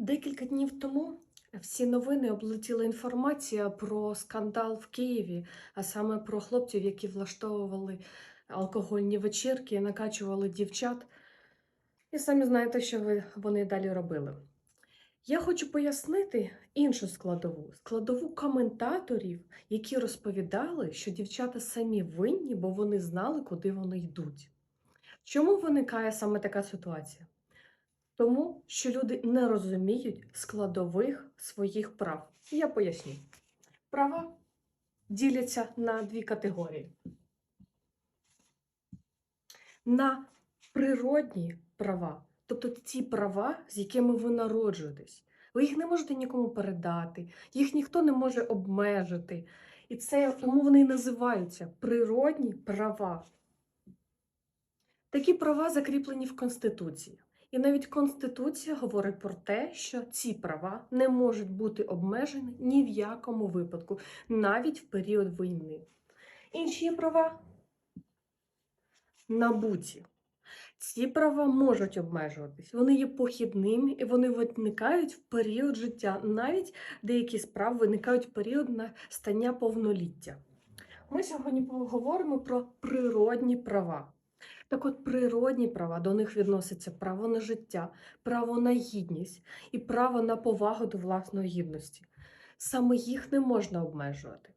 Декілька днів тому всі новини облетіла інформація про скандал в Києві, а саме про хлопців, які влаштовували алкогольні вечірки, накачували дівчат. І самі знаєте, що вони далі робили. Я хочу пояснити іншу складову складову коментаторів, які розповідали, що дівчата самі винні, бо вони знали, куди вони йдуть. Чому виникає саме така ситуація? Тому що люди не розуміють складових своїх прав. Я поясню. Права діляться на дві категорії: на природні права, тобто ті права, з якими ви народжуєтесь. Ви їх не можете нікому передати, їх ніхто не може обмежити. І це вони і називаються природні права. Такі права закріплені в Конституції. І навіть Конституція говорить про те, що ці права не можуть бути обмежені ні в якому випадку, навіть в період війни. Інші є права набуті. Ці права можуть обмежуватись, вони є похідними і вони виникають в період життя. Навіть деякі справи виникають в період настання повноліття. Ми сьогодні поговоримо про природні права. Так от, природні права до них відносяться право на життя, право на гідність і право на повагу до власної гідності. Саме їх не можна обмежувати.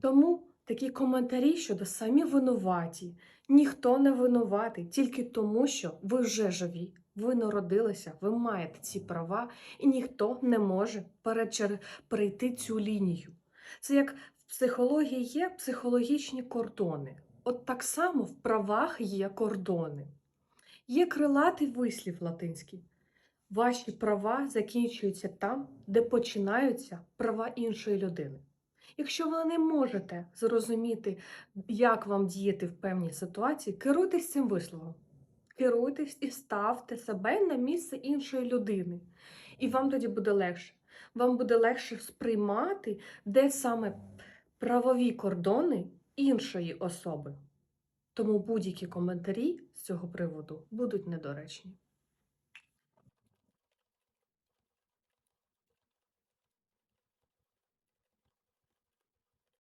Тому такі коментарі щодо самі винуваті, ніхто не винуватий, тільки тому, що ви вже живі, ви народилися, ви маєте ці права, і ніхто не може перейти цю лінію. Це як в психології є психологічні кордони. От так само в правах є кордони. Є крилатий вислів латинський. Ваші права закінчуються там, де починаються права іншої людини. Якщо ви не можете зрозуміти, як вам діяти в певній ситуації, керуйтесь цим висловом. Керуйтесь і ставте себе на місце іншої людини. І вам тоді буде легше. Вам буде легше сприймати, де саме правові кордони іншої особи. Тому будь-які коментарі з цього приводу будуть недоречні.